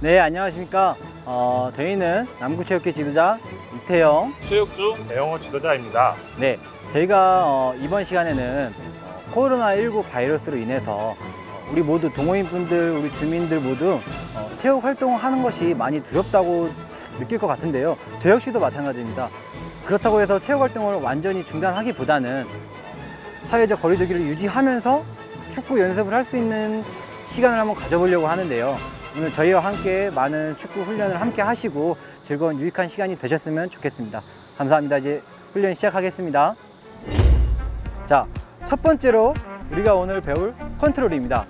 네, 안녕하십니까. 어, 저희는 남구체육회 지도자 이태영. 체육중 배영호 지도자입니다. 네, 저희가 어, 이번 시간에는 어, 코로나19 바이러스로 인해서 어, 우리 모두 동호인분들, 우리 주민들 모두 어, 체육 활동을 하는 것이 많이 두렵다고 느낄 것 같은데요. 저 역시도 마찬가지입니다. 그렇다고 해서 체육 활동을 완전히 중단하기보다는 어, 사회적 거리두기를 유지하면서 축구 연습을 할 수 있는 시간을 한번 가져보려고 하는데요. 오늘 저희와 함께 많은 축구 훈련을 함께 하시고 즐거운 유익한 시간이 되셨으면 좋겠습니다. 감사합니다. 이제 훈련 시작하겠습니다. 자, 첫 번째로 우리가 오늘 배울 컨트롤입니다.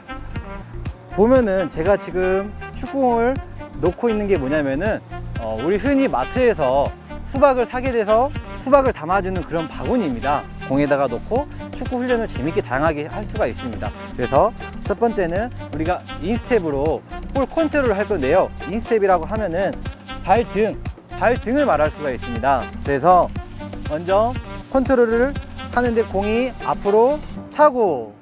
보면은 제가 지금 축구공을 놓고 있는 게 뭐냐면은 어, 우리 흔히 마트에서 수박을 사게 돼서 수박을 담아주는 그런 바구니입니다. 공에다가 놓고 축구 훈련을 재밌게 다양하게 할 수가 있습니다. 그래서 첫 번째는 우리가 인스텝으로 볼 컨트롤을 할 건데요. 인스텝이라고 하면은 발등, 발등을 말할 수가 있습니다. 그래서 먼저 컨트롤을 하는데 공이 앞으로 차고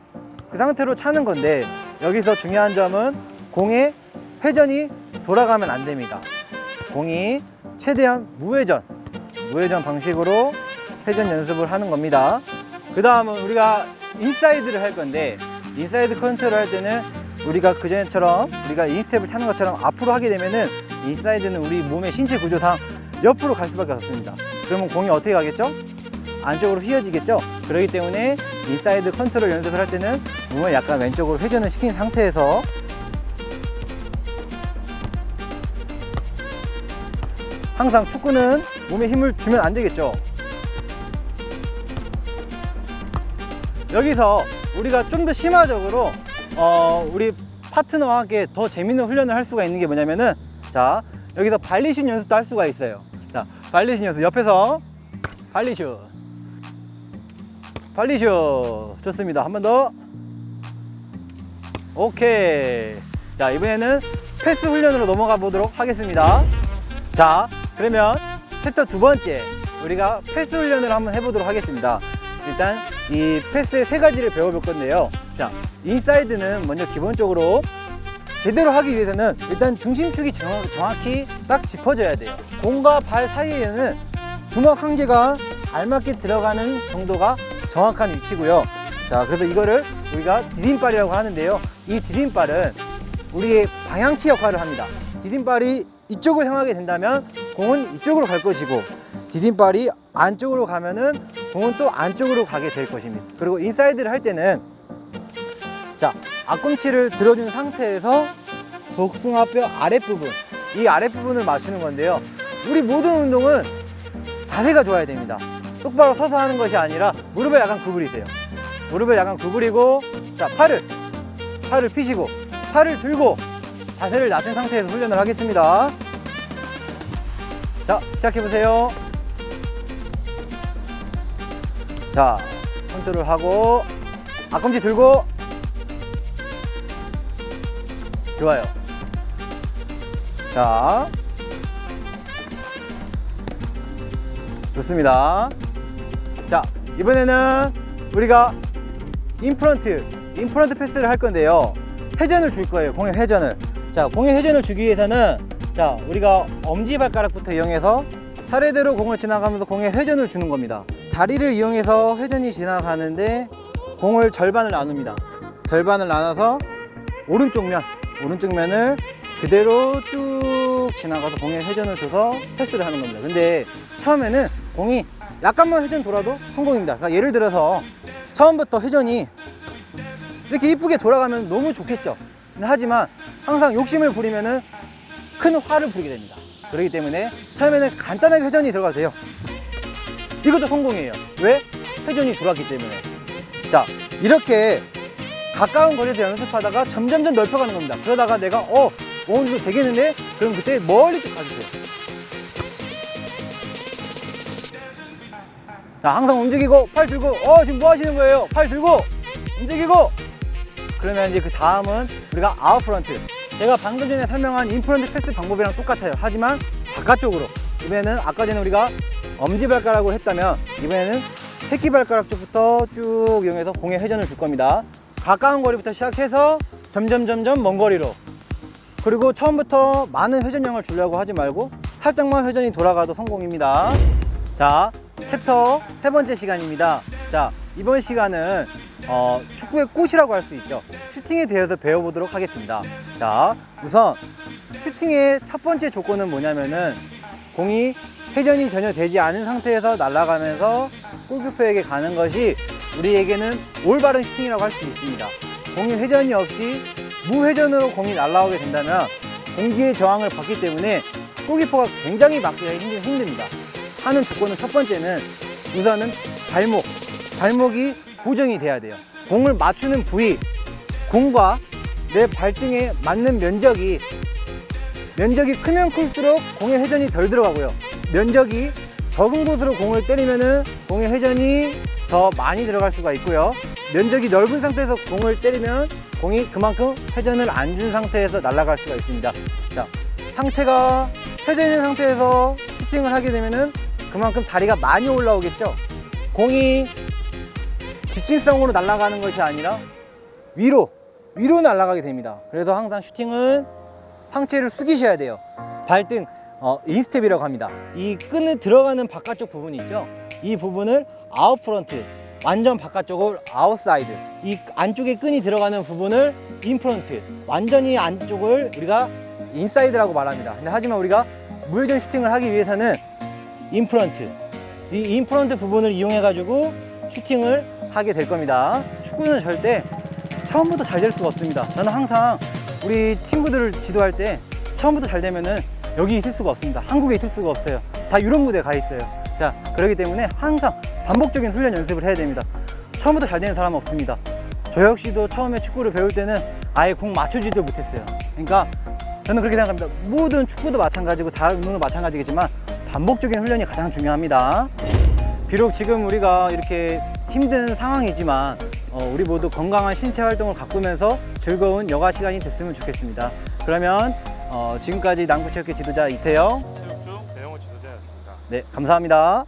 그 상태로 차는 건데 여기서 중요한 점은 공의 회전이 돌아가면 안 됩니다. 공이 최대한 무회전, 무회전 방식으로 회전 연습을 하는 겁니다. 그 다음은 우리가 인사이드를 할 건데 인사이드 컨트롤 할 때는 우리가 그전처럼 우리가 인스텝을 차는 것처럼 앞으로 하게 되면은 인사이드는 우리 몸의 신체 구조상 옆으로 갈 수밖에 없습니다. 그러면 공이 어떻게 가겠죠? 안쪽으로 휘어지겠죠? 그렇기 때문에 인사이드 컨트롤 연습을 할 때는 몸을 약간 왼쪽으로 회전을 시킨 상태에서 항상 축구는 몸에 힘을 주면 안 되겠죠? 여기서 우리가 좀 더 심화적으로 어, 우리 파트너와 함께 더 재밌는 훈련을 할 수가 있는 게 뭐냐면은 자 여기서 발리슛 연습도 할 수가 있어요. 자 발리슛 연습 옆에서 발리슛 발리슛 좋습니다. 한 번 더. 오케이. 자 이번에는 패스 훈련으로 넘어가 보도록 하겠습니다. 자 그러면 챕터 두 번째 우리가 패스 훈련을 한번 해보도록 하겠습니다. 일단 이 패스의 세 가지를 배워볼 건데요. 자 인사이드는 먼저 기본적으로 제대로 하기 위해서는 일단 중심축이 정확, 정확히 딱 짚어져야 돼요. 공과 발 사이에는 주먹 한 개가 알맞게 들어가는 정도가 정확한 위치고요. 자, 그래서 이거를 우리가 디딤발이라고 하는데요. 이 디딤발은 우리의 방향키 역할을 합니다. 디딤발이 이쪽을 향하게 된다면 공은 이쪽으로 갈 것이고 디딤발이 안쪽으로 가면은 공은 또 안쪽으로 가게 될 것입니다. 그리고 인사이드를 할 때는 자, 앞꿈치를 들어준 상태에서 복숭아뼈 아랫부분, 이 아랫부분을 맞추는 건데요. 우리 모든 운동은 자세가 좋아야 됩니다. 똑바로 서서 하는 것이 아니라 무릎을 약간 구부리세요. 무릎을 약간 구부리고, 자, 팔을, 팔을 피시고, 팔을 들고, 자세를 낮춘 상태에서 훈련을 하겠습니다. 자, 시작해 보세요. 자, 컨트롤 하고, 앞꿈치 들고, 좋아요. 자. 좋습니다. 자, 이번에는 우리가 인프런트, 인프런트 패스를 할 건데요. 회전을 줄 거예요. 공의 회전을. 자, 공의 회전을 주기 위해서는 자, 우리가 엄지발가락부터 이용해서 차례대로 공을 지나가면서 공의 회전을 주는 겁니다. 다리를 이용해서 회전이 지나가는데 공을 절반을 나눕니다. 절반을 나눠서 오른쪽 면, 오른쪽 면을 그대로 쭉 지나가서 공에 회전을 줘서 패스를 하는 겁니다. 근데 처음에는 공이 약간만 회전 돌아도 성공입니다. 그러니까 예를 들어서 처음부터 회전이 이렇게 이쁘게 돌아가면 너무 좋겠죠. 하지만 항상 욕심을 부리면은 큰 화를 부리게 됩니다. 그렇기 때문에 처음에는 간단하게 회전이 들어가도 돼요. 이것도 성공이에요. 왜? 회전이 돌았기 때문에. 자, 이렇게 가까운 거리에서 연습하다가 점점점 넓혀가는 겁니다. 그러다가 내가 어 어느 정도 되겠는데? 그럼 그때 멀리 좀 가주세요. 자 항상 움직이고 팔 들고 어 지금 뭐 하시는 거예요? 팔 들고 움직이고 그러면 이제 그 다음은 우리가 아웃프런트 제가 방금 전에 설명한 임플란트 패스 방법이랑 똑같아요. 하지만 바깥쪽으로. 이번에는 아까 전에 우리가 엄지발가락으로 했다면 이번에는 새끼발가락 쪽부터 쭉 이용해서 공의 회전을 줄 겁니다. 가까운 거리부터 시작해서 점점 점점 먼 거리로 그리고 처음부터 많은 회전량을 주려고 하지 말고 살짝만 회전이 돌아가도 성공입니다. 자, 챕터 세 번째 시간입니다. 자, 이번 시간은 어, 축구의 꽃이라고 할 수 있죠. 슈팅에 대해서 배워보도록 하겠습니다. 자, 우선 슈팅의 첫 번째 조건은 뭐냐면은 공이 회전이 전혀 되지 않은 상태에서 날아가면서 골키퍼에게 가는 것이 우리에게는 올바른 슈팅이라고 할 수 있습니다. 공이 회전이 없이 무회전으로 공이 날아오게 된다면 공기의 저항을 받기 때문에 골키퍼가 굉장히 막기가 힘듭니다. 하는 조건은 첫 번째는 우선은 발목, 발목이 고정이 돼야 돼요. 공을 맞추는 부위, 공과 내 발등에 맞는 면적이 면적이 크면 클수록 공의 회전이 덜 들어가고요. 면적이 적은 곳으로 공을 때리면은 공의 회전이 더 많이 들어갈 수가 있고요. 면적이 넓은 상태에서 공을 때리면 공이 그만큼 회전을 안 준 상태에서 날아갈 수가 있습니다. 자, 상체가 펴져 있는 상태에서 슈팅을 하게 되면은 그만큼 다리가 많이 올라오겠죠. 공이 직진성으로 날아가는 것이 아니라 위로 위로 날아가게 됩니다. 그래서 항상 슈팅은 상체를 숙이셔야 돼요. 발등 어, 인스텝이라고 합니다. 이 끈을 들어가는 바깥쪽 부분이 있죠. 이 부분을 아웃프런트, 완전 바깥쪽을 아웃사이드. 이 안쪽에 끈이 들어가는 부분을 인프런트, 완전히 안쪽을 우리가 인사이드라고 말합니다. 근데 하지만 우리가 무회전 슈팅을 하기 위해서는 인프런트, 이 인프런트 부분을 이용해 가지고 슈팅을 하게 될 겁니다. 축구는 절대 처음부터 잘 될 수가 없습니다. 저는 항상 우리 친구들을 지도할 때 처음부터 잘 되면은 여기 있을 수가 없습니다. 한국에 있을 수가 없어요. 다 유럽 무대에 가 있어요. 자, 그렇기 때문에 항상 반복적인 훈련 연습을 해야 됩니다. 처음부터 잘 되는 사람은 없습니다. 저 역시도 처음에 축구를 배울 때는 아예 공 맞추지도 못했어요. 그러니까 저는 그렇게 생각합니다. 모든 축구도 마찬가지고 다른 운동도 마찬가지겠지만 반복적인 훈련이 가장 중요합니다. 비록 지금 우리가 이렇게 힘든 상황이지만 어, 우리 모두 건강한 신체 활동을 가꾸면서 즐거운 여가 시간이 됐으면 좋겠습니다. 그러면 어, 지금까지 남구체육회 지도자 이태영, 체육중 배영호 지도자였습니다. 네 감사합니다.